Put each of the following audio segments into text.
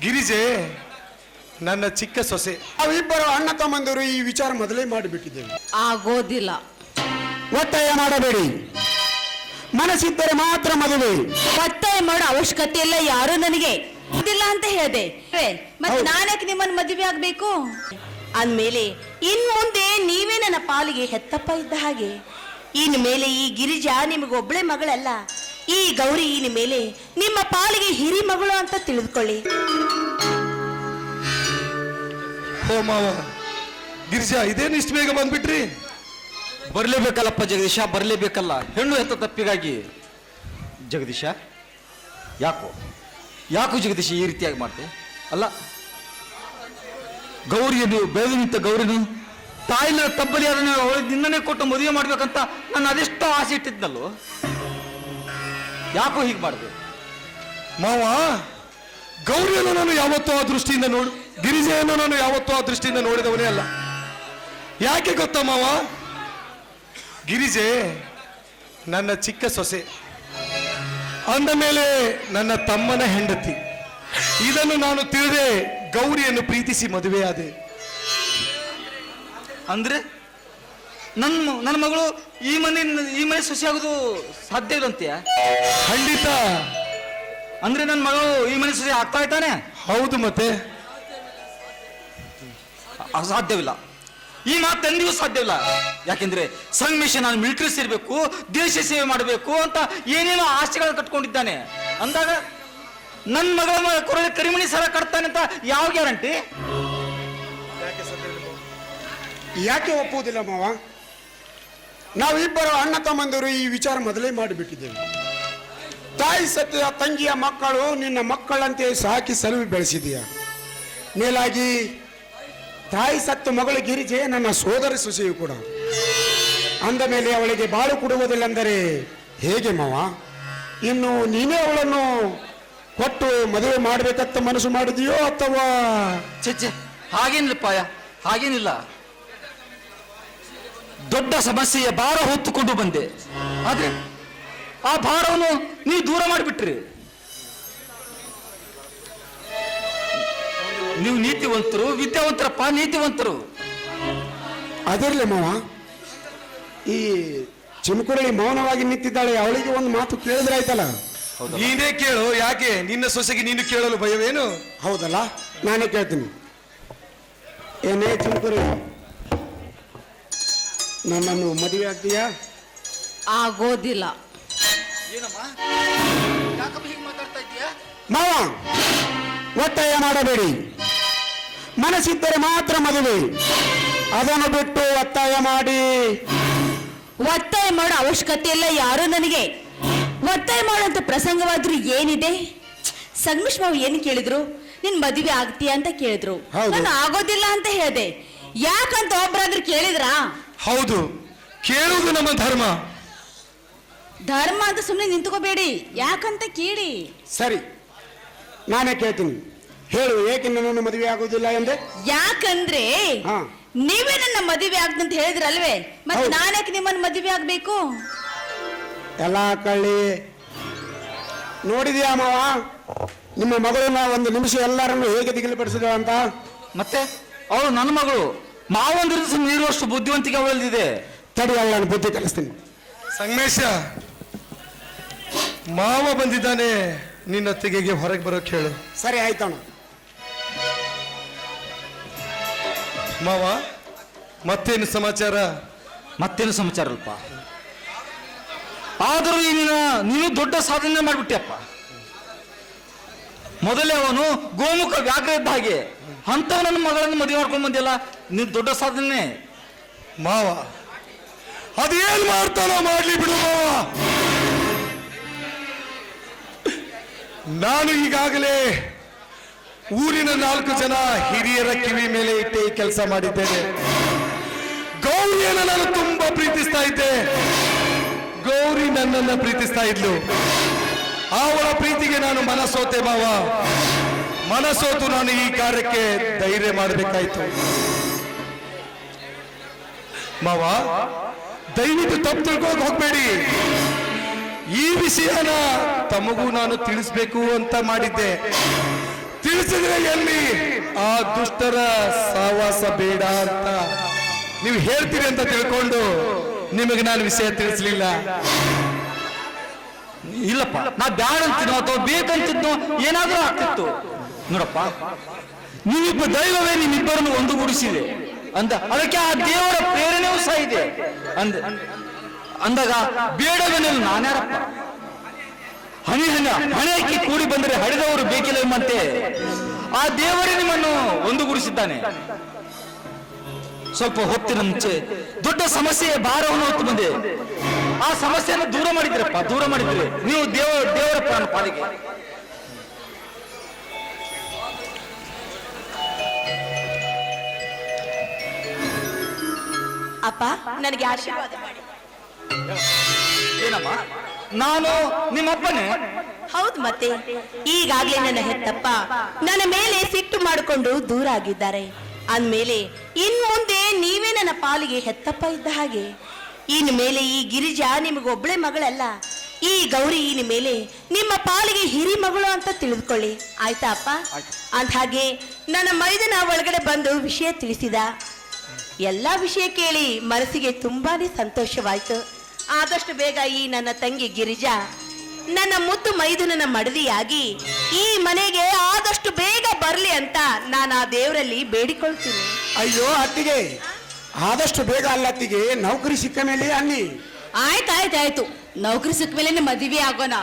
ಗಿರಿಜೆ ನನ್ನ ಚಿಕ್ಕ ಸೊಸೆ. ಅವಿಬ್ಬರು ಅಣ್ಣ ತಮ್ಮಂದಿರು ಈ ವಿಚಾರ ಮೊದಲೇ ಮಾಡಿಬಿಟ್ಟಿದ್ದೇವೆ. ಆಗೋದಿಲ್ಲ. ಒತ್ತಾಯ ಮಾಡಬೇಡಿ. ಮನಸ್ಸಿದ್ದರೆ ಮಾತ್ರ ಮದುವೆ. ಒತ್ತಾಯ ಮಾಡೋ ಅವಶ್ಯಕತೆ ಇಲ್ಲ ಯಾರು ನನಗೆ. ಇದಿಲ್ಲ ಅಂತ ಹೇಳಿದೆ. ಮತ್ತೆ ನಾನಕ್ಕೆ ನಿಮ್ಮನ್ನ ಮದುವೆ ಆಗ್ಬೇಕು? ಅಂದ್ಮೇಲೆ ಇನ್ ಮುಂದೆ ನೀವೇ ನನ್ನ ಪಾಲಿಗೆ ಹೆತ್ತಪ್ಪ ಇದ್ದ ಹಾಗೆ. ಇನ್ ಮೇಲೆ ಈ ಗಿರಿಜಾ ನಿಮಗೊಬ್ಳೆ ಮಗಳಲ್ಲ. ಈ ಗೌರಿ ಇನಿ ಮೇಲೆ ನಿಮ್ಮ ಪಾಲಿಗೆ ಹಿರಿ ಮಗಳು ಅಂತ ತಿಳಿದುಕೊಳ್ಳಿ. ಓ ಮಾವ ಗಿರಿಜಾ ಇದೇನು ಇಷ್ಟು ಬೇಗ ಬಂದ್ಬಿಟ್ರಿ? ಬರಲೇಬೇಕಲ್ಲಪ್ಪ ಜಗದೀಶ ಬರಲೇಬೇಕಲ್ಲ. ಹೆಣ್ಣು ಹೆತ್ತ ತಪ್ಪಿಗಾಗಿ. ಜಗದೀಶ ಯಾಕೋ? ಯಾಕೋ ಜಗದೀಶ ಈ ರೀತಿಯಾಗಿ ಮಾಡ್ತೆ ಅಲ್ಲ ಗೌರಿಯನ್ನು ಬೆಳೆದು ನಿಂತ ಗೌರಿನು ತಾಯಿನ ತಬ್ಬಲಿ ಅದನ್ನು ಅವಳು ನಿನ್ನನೇ ಕೊಟ್ಟು ಮದುವೆ ಮಾಡ್ಬೇಕಂತ ನಾನು ಅದೆಷ್ಟೋ ಆಸೆ ಇಟ್ಟಿದ್ನಲ್ಲೋ? ಯಾಕೋ ಹೀಗೆ ಮಾಡಿದೆ? ಮಾವ ಗೌರಿಯನ್ನು ನಾನು ಯಾವತ್ತೂ ಆ ದೃಷ್ಟಿಯಿಂದ ನೋಡು ಗಿರಿಜೆಯನ್ನು ನಾನು ಯಾವತ್ತೂ ಆ ದೃಷ್ಟಿಯಿಂದ ನೋಡಿದವನೇ ಅಲ್ಲ. ಯಾಕೆ ಗೊತ್ತಾ ಮಾವ? ಗಿರಿಜೆ ನನ್ನ ಚಿಕ್ಕ ಸೊಸೆ ಅಂದ ಮೇಲೆ ನನ್ನ ತಮ್ಮನ ಹೆಂಡತಿ. ಇದನ್ನು ನಾನು ತಿಳಿದೆ ಗೌರಿಯನ್ನು ಪ್ರೀತಿಸಿ ಮದುವೆಯಾದೆ. ಅಂದ್ರೆ? ನನ್ನ ನನ್ನ ಮಗಳು ಈ ಮನೆ ಈ ಮನೆ ಸೊಸೆ ಆಗೋದು ಸಾಧ್ಯ ಇಲ್ಲಂತೀಯ ಖಂಡಿತ. ಅಂದ್ರೆ ನನ್ನ ಮಗಳು ಈ ಮನೆ ಸೊಸೆ ಆಗ್ತಾ ಇದ್ದಾನೆ? ಹೌದು ಮತ್ತೆ. ಅಸಾಧ್ಯವಿಲ್ಲ ಈ ಮಾತು ಎಂದಿಗೂ ಸಾಧ್ಯವಿಲ್ಲ ಯಾಕೆಂದ್ರೆ ಸಂಗಮೇಶ ನಾನು ಮಿಲಿಟರಿ ಸೇರ್ಬೇಕು ದೇಶ ಸೇವೆ ಮಾಡಬೇಕು ಅಂತ ಏನೇನೋ ಆಸೆಗಳನ್ನು ಕಟ್ಕೊಂಡಿದ್ದಾನೆ. ಅಂದಾಗ ನನ್ನ ಮಗಳ ಕೊರಳಿ ಕರಿಮಣಿ ಸರ ಕಟ್ತಾನೆ ಅಂತ ಯಾವ ಗ್ಯಾರಂಟಿ? ಯಾಕೆ ಒಪ್ಪುವುದಿಲ್ಲ ಮಾವ? ನಾವಿಬ್ಬರು ಅಣ್ಣ ತಮ್ಮಂದಿರು ಈ ವಿಚಾರ ಮೊದಲೇ ಮಾಡಿಬಿಟ್ಟಿದ್ದೇವೆ. ತಾಯಿ ಸತ್ಯ ತಂಗಿಯ ಮಕ್ಕಳು ನಿನ್ನ ಮಕ್ಕಳಂತೆ ಸಾಕಿ ಸಲುವಿ ಬೆಳೆಸಿದೀಯ. ಮೇಲಾಗಿ, ತಾಯಿ ಸತ್ತು ಮಗಳು ಗಿರಿಜೆ ನನ್ನ ಸೋದರ ಸೊಸೆಯು ಕೂಡ. ಅಂದ ಮೇಲೆ ಅವಳಿಗೆ ಬಾಳು ಕೊಡುವುದಿಲ್ಲೆಂದರೆ ಹೇಗೆ ಮಾವ? ಇನ್ನು ನೀನೇ ಅವಳನ್ನು ಕೊಟ್ಟು ಮದುವೆ ಮಾಡಬೇಕಂತ ಮನಸ್ಸು ಮಾಡಿದೆಯೋ ಅಥವಾ? ಚಿಚ್ಚೆ ಹಾಗೇನಿಲ್ಲ ಪಾಯ ಹಾಗೇನಿಲ್ಲ. ದೊಡ್ಡ ಸಮಸ್ಯೆಯ ಭಾರ ಹೊತ್ತುಕೊಂಡು ಬಂದೆ. ಆದ್ರೆ ಆ ಭಾರವನ್ನು ನೀವು ದೂರ ಮಾಡಿಬಿಟ್ರಿ. ನೀವು ನೀತಿವಂತರು ವಿದ್ಯಾವಂತರಪ್ಪ ನೀತಿವಂತರು. ಅದರಲ್ಲಿ ಮಾವ ಈ ಚಿಮಕುರಳಿ ಮೌನವಾಗಿ ನಿಂತಿದ್ದಾಳೆ ಅವಳಿಗೆ ಒಂದು ಮಾತು ಕೇಳಿದ್ರೆ ಆಯ್ತಲ್ಲ? ನೀನೇ ಕೇಳು ಯಾಕೆ? ನಿನ್ನ ಸೊಸೆಗೆ ನೀನು ಕೇಳಲು ಭಯವೇನು? ಹೌದಲ್ಲ ನಾನೇ ಕೇಳ್ತೀನಿ. ಏನೇ ಚಿಮಕುರಳಿ ನನ್ನನ್ನು ಮದುವೆ ಆಗ್ತೀಯಾ? ಆಗೋದಿಲ್ಲ. ಮಾವ ಒತ್ತಾಯ ಮಾಡಬೇಡಿ. ಮನಸ್ಸಿದ್ದರೆ ಮಾತ್ರ ಮದುವೆ. ಅದನ್ನು ಬಿಟ್ಟು ಒತ್ತಾಯ ಮಾಡಿ. ಒತ್ತಾಯ ಮಾಡೋ ಅವಶ್ಯಕತೆ ಇಲ್ಲ ಯಾರು ನನಗೆ. ಒತ್ತಾಯ ಮಾಡುವಂತ ಪ್ರಸಂಗವಾದ್ರೂ ಏನಿದೆ? ಸಂಗಮೇಶ್ ಮಾವು ಏನು ಕೇಳಿದ್ರು? ನಿನ್ ಮದುವೆ ಆಗ್ತೀಯಾ ಅಂತ ಕೇಳಿದ್ರು. ಹೌದು. ನಾನು ಆಗೋದಿಲ್ಲ ಅಂತ ಹೇಳಿದೆ. ಯಾಕಂತ ಒಬ್ರಾದ್ರೂ ಕೇಳಿದ್ರಾ? ಹೌದು. ಕೇಳುವುದು ನಮ್ಮ ಧರ್ಮ. ಧರ್ಮ ಅಂತ ಸುಮ್ಮನೆ ನಿಂತ್ಕೋಬೇಡಿ. ಯಾಕಂತ ಕೇಳಿ. ಸರಿ ನಾನೇ ಕೇಳ್ತೀನಿ. ಹೇಳು ಏಕೆ ನನ್ನನ್ನು ಮದುವೆ ಆಗುವುದಿಲ್ಲ ಎಂದೆ? ಯಾಕಂದ್ರೆ ಹಾ. ನೀವೇ ನನ್ನ ಮದುವೆ ಆಗ್ತಂತ ಹೇಳಿದ್ರಲ್ವೇ? ಮತ್ತೆ ಹೌದು. ನಾನ್ಯಾಕೆ ನಿಮ್ಮನ್ನ ಮದುವೆ ಆಗ್ಬೇಕು? ಎಲ್ಲ ಕಳ್ಳಿ. ನೋಡಿದ್ಯಾ ಮಾವ? ನಿಮ್ಮ ಮಗಳನ್ನ ಒಂದು ನಿಮಿಷ ಎಲ್ಲರನ್ನು ಹೇಗೆ ದಿಗಿಲುಪಡಿಸಿದ ಅಂತ? ಮತ್ತೆ? ಅವಳು ನನ್ನ ಮಗಳು. ಮಾವಂದಿರ ನೀಡುವಷ್ಟು ಬುದ್ಧಿವಂತಿಕೆ ಅವಳಲ್ಲಿದೆ. ತಡಿ ನಾನು ಬುದ್ಧಿ ಕಲಿಸ್ತೀನಿ. ಸಂಗಮೇಶ ಮಾವ ಬಂದಿದ್ದಾನೆ ನಿನ್ನ ತೆಗೆಗೆ ಹೊರಗೆ ಬರೋಕೆ ಹೇಳು. ಸರಿ ಆಯ್ತಣ್ಣ ಮಾವ ಮತ್ತೇನು ಸಮಾಚಾರ? ಮತ್ತೇನು ಸಮಾಚಾರ ಅಲ್ಪ? ಆದರೂ ಈ ನಿನ್ನ ನೀನು ದೊಡ್ಡ ಸಾಧನೆ ಮಾಡಿಬಿಟ್ಟಿಯಪ್ಪ. ಮೊದಲೇ ಅವನು ಗೋಮುಖ ವ್ಯಾಘ್ರ ಇದ್ದ ಹಾಗೆ ಅಂತ ನನ್ನ ಮಗಳನ್ನು ಮದುವೆ ಮಾಡ್ಕೊಂಡ್ ಬಂದಿಲ್ಲ ನೀನು ದೊಡ್ಡ ಸಾಧನೆ. ಮಾವ. ಅದೇನ್ ಮಾಡ್ತಾನೋ ಮಾಡ್ಲಿ ಬಿಡು ಮಾವ. ನಾನು ಈಗಾಗಲೇ ಊರಿನ ನಾಲ್ಕು ಜನ ಹಿರಿಯರ ಕಿವಿ ಮೇಲೆ ಇಟ್ಟೆ ಈ ಕೆಲಸ ಮಾಡಿದ್ದೇನೆ. ಗೌರಿಯನ್ನು ನಾನು ತುಂಬಾ ಪ್ರೀತಿಸ್ತಾ ಇದ್ದೆ. ಗೌರಿ ನನ್ನನ್ನು ಪ್ರೀತಿಸ್ತಾ ಇದ್ಲು. ಅವಳ ಪ್ರೀತಿಗೆ ನಾನು ಮನಸೋತೆ ಮಾವ. ಮನಸೋತು ನಾನು ಈ ಕಾರ್ಯಕ್ಕೆ ಧೈರ್ಯ ಮಾಡಬೇಕಾಯ್ತು. ಮಾವ, ದಯವಿಟ್ಟು ತಪ್ಪು ತಿಳ್ಕೊಳಕ್ ಹೋಗ್ಬೇಡಿ. ಈ ವಿಷಯನ ತಮಗೂ ನಾನು ತಿಳಿಸ್ಬೇಕು ಅಂತ ಮಾಡಿದ್ದೆ. ತಿಳಿಸಿದ್ರೆ ಎಲ್ಲಿ? ಆ ದುಷ್ಟರ ಸಹವಾಸ ಬೇಡ ಅಂತ. ನೀವು ಹೇಳ್ತೀರಿ ಅಂತ ತಿಳ್ಕೊಂಡು ನಿಮಗೆ ನಾನು ವಿಷಯ ತಿಳಿಸ್ಲಿಲ್ಲ. ಇಲ್ಲಪ್ಪ, ನಾ ಬ್ಯಾಡ ಅಂತಿದ್ನೋ ಅಥವಾ ಬೇಕಂತಿದ್ನೋ ಏನಾದ್ರೂ ಆಗ್ತಿತ್ತು. ನೋಡಪ್ಪ, ನೀವಿಬ್ಬ ದೈವವೇ ನಿಮ್ಮಿಬ್ಬರನ್ನು ಒಂದುಗೂಡಿಸಿದೆ. ಅಂದ. ಅದಕ್ಕೆ ಆ ದೇವರ ಪ್ರೇರಣೆಯೂ ಸಹ ಇದೆ. ಅಂದ. ಅಂದಾಗ ಬೇಡವೇನಲ್ಲ ನಾನ್ಯಾರಪ್ಪ? ಹನಿ ಹಣೆ ಅಕ್ಕಿ ಕೂಡಿ ಬಂದರೆ ಹಡಿದವರು ಬೇಕಿಲ್ಲ ಎಂಬಂತೆ. ಆ ದೇವರೇ ನಿಮ್ಮನ್ನು ಒಂದುಗೂಡಿಸಿದ್ದಾನೆ. ಸ್ವಲ್ಪ ಹೊತ್ತಿನ ಮುಂಚೆ ದೊಡ್ಡ ಸಮಸ್ಯೆ ಭಾರವನ್ನು ಹೊತ್ತು ಬಂದೆ. ಆ ಸಮಸ್ಯೆಯನ್ನು ದೂರ ಮಾಡಿದ್ರಪ್ಪ, ದೂರ ಮಾಡಿದ್ರೆ. ನೀವು ದೇವ ದೇವರ ಪ್ರಾಣ ಪಾಲಿಗೆ. ಅಪ್ಪ ನನಗೆ ಆಶೀರ್ವಾದ ಮಾಡಿ. ಏನಮ್ಮ? ನಾನು ನಿಮ್ಮಪ್ಪನೇ ಹೌದು ಮತ್ತೆ. ಈಗಾಗ್ಲೇ ನನ್ನ ಹೆತ್ತಪ್ಪ ನನ್ನ ಮೇಲೆ ಸಿಟ್ಟು ಮಾಡಿಕೊಂಡು ದೂರ ಆಗಿದ್ದಾರೆ. ಅಂದಮೇಲೆ ಇನ್ ಮುಂದೆ ನೀವೇ ನನ್ನ ಪಾಲಿಗೆ ಹೆತ್ತಪ್ಪ ಇದ್ದ ಹಾಗೆ. ಇನ್ ಮೇಲೆ ಈ ಗಿರಿಜಾ ನಿಮಗೊಬ್ಳೆ ಮಗಳಲ್ಲ. ಈ ಗೌರಿ ಇನ್ ಮೇಲೆ ನಿಮ್ಮ ಪಾಲಿಗೆ ಹಿರಿ ಮಗಳು ಅಂತ ತಿಳಿದುಕೊಳ್ಳಿ. ಆಯ್ತಾ ಅಪ್ಪ? ಅಂದ ಹಾಗೆ ನನ್ನ ಮೈದನ ಒಳಗಡೆ ಬಂದು ವಿಷಯ ತಿಳಿಸಿದ. ಎಲ್ಲಾ ವಿಷಯ ಕೇಳಿ ಮನಸ್ಸಿಗೆ ತುಂಬಾನೇ ಸಂತೋಷವಾಯ್ತು. ಆದಷ್ಟು ಬೇಗ ಈ ನನ್ನ ತಂಗಿ ಗಿರಿಜಾ ನನ್ನ ಮುದ್ದು ಮೈದುನನ ಮಡದಿಯಾಗಿ ಈ ಮನೆಗೆ ಆದಷ್ಟು ಬೇಗ ಬರಲಿ ಅಂತ ನಾನು ಆ ದೇವರಲ್ಲಿ ಬೇಡಿಕೊಳ್ತೀನಿ. ಅಯ್ಯೋ ಅತ್ತಿಗೆ ಆದಷ್ಟು ಬೇಗ ಅಲ್ಲ ಅತ್ತಿಗೆ ನೌಕರಿ ಸಿಕ್ಕ ಮೇಲೆ ಅನ್ನಿ. ಆಯ್ತಾಯ್ತಾಯ್ತು ನೌಕರಿ ಸಿಕ್ಕ ಮೇಲೆ ಮದುವೆ ಆಗೋಣ.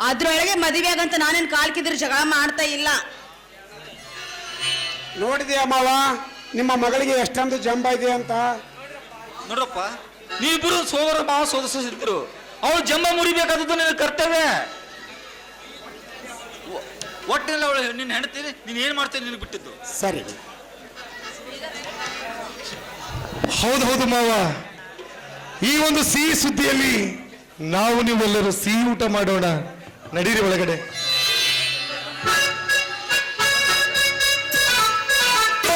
ಅದ್ರೊಳಗೆ ಮದುವೆ ಆಗಂತ ನಾನೇನ್ ಕಾಲ್ಕಿದ್ರೆ ಜಗಳ ಮಾಡ್ತಾ ಇಲ್ಲ. ನೋಡಿದೆ ಅಮ್ಮವ ನಿಮ್ಮ ಮಗಳಿಗೆ ಎಷ್ಟೊಂದು ಜಂಬ ಇದೆ ಅಂತ? ನೋಡಪ್ಪ ನೀವಿಬ್ಬರು ಸೋದರ ಮಾವ ಸೋದಿಸಿದ್ರು ಅವಳು ಜಂಬ ಮುರಿಬೇಕಾದದ್ದು ನಿನ್ನ ಕರ್ತವ್ಯ. ಒ- ಒಟ್ಟಿನಲ್ಲಿ ಅವಳು ನಿನ್ನ ಹೆಂಡತಿ ನೀನ್ ಏನು ಮಾಡ್ತೀನಿ ನಿನಗೆ ಬಿಟ್ಟಿದ್ದು. ಸರಿ. ಹೌದು ಹೌದು ಮಾವ. ಈ ಒಂದು ಸಿಹಿ ಸುದ್ದಿಯಲ್ಲಿ ನಾವು ನೀವೆಲ್ಲರೂ ಸಿಹಿ ಊಟ ಮಾಡೋಣ. ನಡೀರಿ ಒಳಗಡೆ.